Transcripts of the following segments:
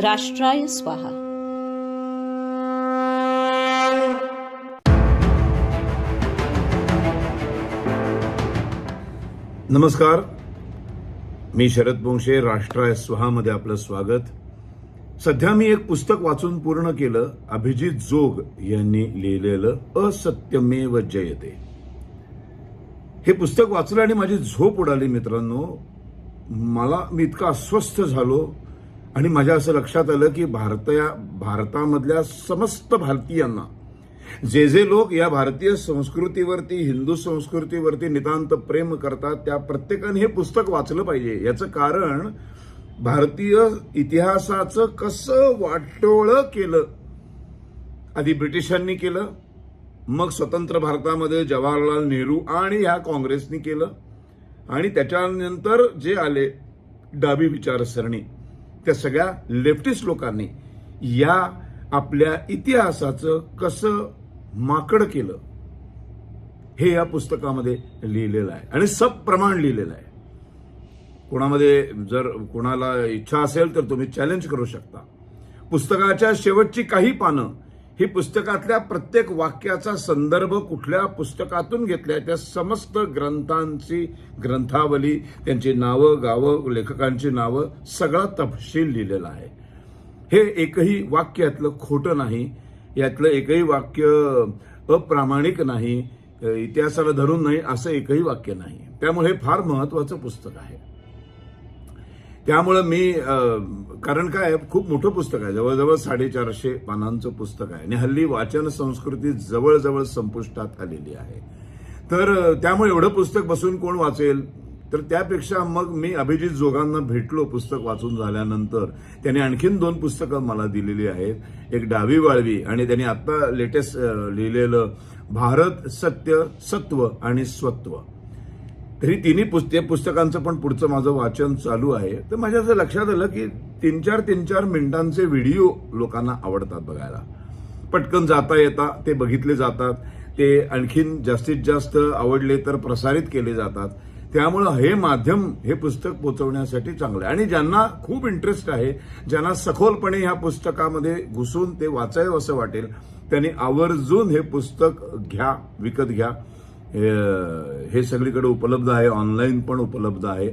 राष्ट्राय स्वाहा. नमस्कार. मी शरद पोंक्षे राष्ट्राय स्वहामध्ये आपलं स्वागत. सध्या मी एक पुस्तक वाचून पूर्ण केलं अभिजित जोग यांनी लिहिलेलं असत्यमेव जयते. हे पुस्तक वाचलं आणि माझी झोप उडाली मित्रांनो. मला मी इतका अस्वस्थ झालो आणि माझ्या असं लक्षात आलं की भारतया भारतामधल्या समस्त भारतीयांना जे जे लोक या भारतीय संस्कृतीवरती हिंदू संस्कृतीवरती नितांत प्रेम करतात त्या प्रत्येकाने हे पुस्तक वाचलं पाहिजे. याचं कारण भारतीय इतिहासाचं कसं वाटोळं केलं. आधी ब्रिटिशांनी केलं मग स्वतंत्र भारतामध्ये जवाहरलाल नेहरू आणि ह्या काँग्रेसनी केलं आणि त्याच्यानंतर जे आले डाबी विचारसरणी. त्या सगळ्या लेफ्टिस्ट लोकांनी या आपल्या इतिहासाचं कसं माकड केलं हे या पुस्तकामध्ये लिहिलेलं आहे. आणि सप्रमाण लिहिलेलं आहे. कोणामध्ये जर कोणाला इच्छा असेल तर तुम्ही चॅलेंज करू शकता. पुस्तकाच्या शेवटची काही पानं ही पुस्तकातल्या प्रत्येक वाक्याचा संदर्भ कुठल्या पुस्तकातून घेतल्या? त्या समस्त ग्रंथांची ग्रंथावली त्यांची नावं गावं लेखकांची नावं सगळा तपशील लिहिलेला आहे. हे एकही वाक्य यातलं खोटं नाही. यातलं एकही वाक्य अप्रामाणिक नाही. इतिहासाला धरून नाही असं एकही वाक्य नाही. त्यामुळे हे फार महत्वाचं पुस्तक आहे. त्यामुळं मी कारण काय खूप मोठं पुस्तक आहे. जवळजवळ साडेचारशे पानांचं पुस्तक आहे. आणि हल्ली वाचन संस्कृती जवळजवळ संपुष्टात आलेली आहे. तर त्यामुळे एवढं पुस्तक बसून कोण वाचेल? तर त्यापेक्षा मग मी अभिजित जोगांना भेटलो पुस्तक वाचून झाल्यानंतर. त्याने आणखीन दोन पुस्तकं मला दिलेली आहेत. एक डावी वाळवी आणि त्यांनी आत्ता लेटेस्ट लिहिलेलं भारत सत्य सत्व आणि स्वत्व. तरी तिन्ही पुस्तके पुस्तकांचं पण पुढचं माझं वाचन चालू आहे. तर माझ्या असं लक्षात आलं की तीन चार तीन चार मिनिटांचे व्हिडिओ लोकांना आवडतात बघायला. पटकन जाता येता ते बघितले जातात. ते आणखीन जास्तीत जास्त आवडले तर प्रसारित केले जातात. त्यामुळं हे माध्यम हे पुस्तक पोचवण्यासाठी चांगलं आहे. आणि ज्यांना खूप इंटरेस्ट आहे ज्यांना सखोलपणे ह्या पुस्तकामध्ये घुसून ते वाचावं असं वाटेल त्यांनी आवर्जून हे पुस्तक घ्या विकत घ्या. हे- हे सगळीकडे उपलब्ध आहे ऑनलाईन पण उपलब्ध आहे.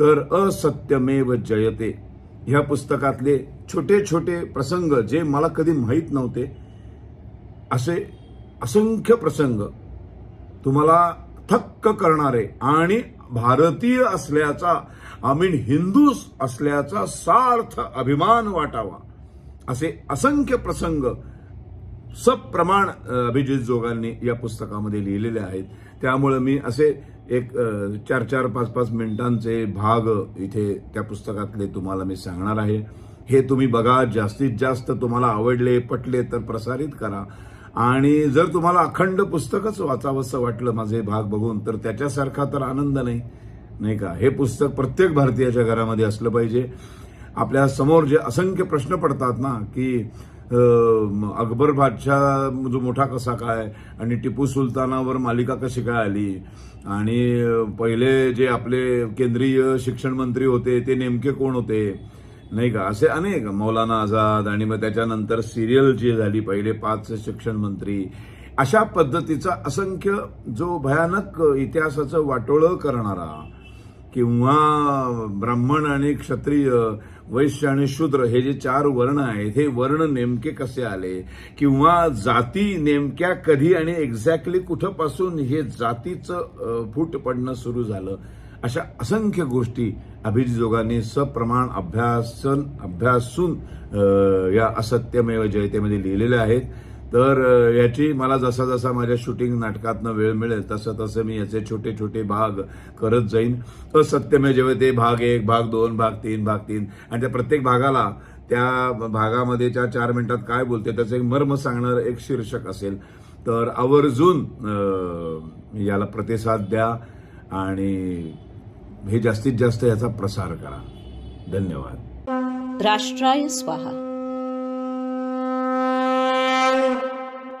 तर असत्यमेव जयते. ह्या पुस्तकातले छोटे छोटे प्रसंग जे मला कधी माहीत नव्हते असे असंख्य प्रसंग तुम्हाला थक्क करणारे आणि भारतीय असल्याचा आय मीन हिंदू असल्याचा सार्थ अभिमान वाटावा. असे असंख्य प्रसंग सप्रमाण प्रमाण अभिजित जोगांनी या पुस्तकामध्ये लिहिलेले आहेत. त्यामुळं मी असे एक चार चार पाच पाच मिनिटांचे भाग इथे त्या पुस्तकातले तुम्हाला मी सांगणार आहे. हे तुम्ही बघा जास्तीत जास्त तुम्हाला आवडले पटले तर प्रसारित करा. आणि जर तुम्हाला अखंड पुस्तकच वाचावंसं वाटलं माझे भाग बघून तर त्याच्यासारखा तर आनंद नाही नाही का? हे पुस्तक प्रत्येक भारतीयाच्या घरामध्ये असलं पाहिजे. आपल्यासमोर जे असंख्य प्रश्न पडतात ना की अकबर बादशाह जो मोठा कसा काय आणि टिपू सुलतानावर मालिका कशी काय आली? आणि पहिले जे आपले केंद्रीय शिक्षण मंत्री होते ते नेमके कोण होते? नाही का? असे अनेक. मौलाना आझाद आणि मग त्याच्यानंतर सिरियल जी झाली पहिले पाच शिक्षण मंत्री. अशा पद्धतीचा असंख्य जो भयानक इतिहासाचं वाटोळं करणारा किंवा ब्राह्मण आणि क्षत्रिय वैश्य आणि शूद्र हे जे चार वर्ण आहेत हे वर्ण नेमके कसे आले? किंवा जाती नेमक्या कधी आणि एक्झॅक्टली कुठंपासून हे जातीचं फूट पडणं सुरू झालं? अशा असंख्य गोष्टी अभिजोगाने जोगांनी सप्रमाण अभ्यासन अभ्यासून या असत्यमेव जयतेमध्ये लिहिलेल्या आहेत. तर याची मला जसा जसा माझ्या शूटिंग नाटकातनं वेळ मिळेल तसं तसं मी याचे छोटे छोटे भाग करत जाईन. तर सत्यमे जेव्हा ते भाग एक भाग दोन भाग तीन भाग तीन आणि त्या प्रत्येक भागाला त्या भागामध्ये त्या चार मिनिटात काय बोलते त्याचं एक मर्म सांगणारं एक शीर्षक असेल. तर आवर्जून याला प्रतिसाद द्या आणि हे जास्तीत जास्त याचा प्रसार करा. धन्यवाद. राष्ट्राय स्वाहा.